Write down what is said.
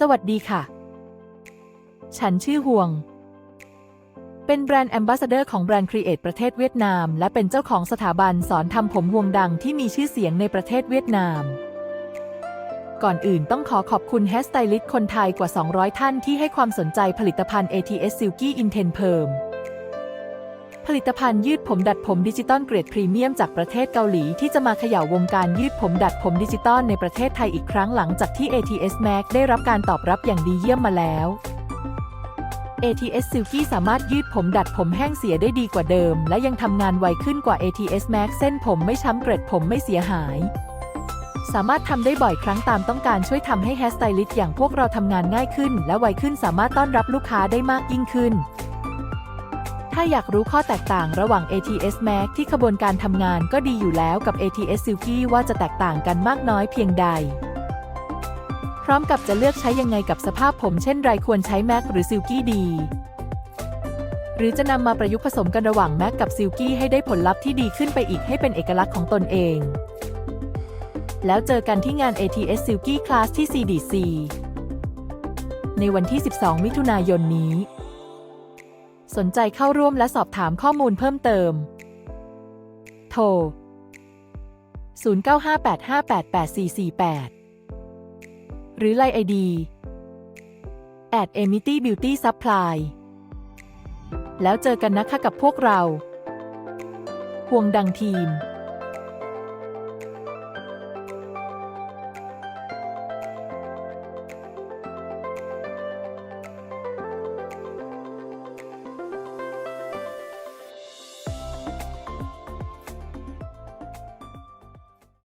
สวัสดีค่ะ ฉันชื่อห่วง เป็นแบรนด์แอมบาสเดอร์ของแบรนด์ครีเอทประเทศเวียดนาม และเป็นเจ้าของสถาบันสอนทำผมห่วงดังที่มีชื่อเสียงในประเทศเวียดนาม ก่อนอื่นต้องขอขอบคุณแฮสไตลิสต์คนไทยกว่า 200 ท่านที่ให้ความสนใจผลิตภัณฑ์ ATS Silky Intense Perm ผลิตภัณฑ์ยืดผมดัดผมดิจิตอลเกรดพรีเมียมจากประเทศเกาหลีที่จะมาเขย่าวงการยืดผมดัดผมดิจิตอลในประเทศไทยอีกครั้งหลังจากที่ ATS Max ได้รับการตอบรับอย่างดีเยี่ยมมาแล้ว ATS Silky สามารถยืดผมดัดผมแห้งเสียได้ดีกว่าเดิม และยังทำงานไวขึ้นกว่า ATS Max เส้นผมไม่ช้ำเกร็ดผมไม่เสียหาย สามารถทำได้บ่อยครั้งตามต้องการช่วยทำให้แฮร์สไตลิสต์อย่างพวกเราทำงานง่ายขึ้น และไวขึ้นสามารถต้อนรับลูกค้าได้มากยิ่งขึ้น ถ้าอยากรู้ข้อแตกต่างระหว่าง ATS Max ที่ขบวนการทำงานก็ดีอยู่แล้วกับ ATS Silky ว่าจะแตกต่างกันมากน้อยเพียงใด พร้อมกับจะเลือกใช้ยังไงกับสภาพผมเช่นไรควรใช้ Max หรือ Silky ดี หรือจะนำมาประยุกต์ผสมกันระหว่าง Max กับ Silky ให้ได้ผลลัพธ์ที่ดีขึ้นไปอีกให้เป็นเอกลักษณ์ของตนเอง แล้วเจอกันที่งาน ATS Silky Class ที่ CDC ในวันที่ 12 มิถุนายนนี้ สนใจเข้าร่วมและสอบถามข้อมูลเพิ่มเติม โทร 0958588448 หรือไลน์ไอดี at amity beauty supply แล้วเจอกันนะคะกับพวกเรา ห่วงดังทีม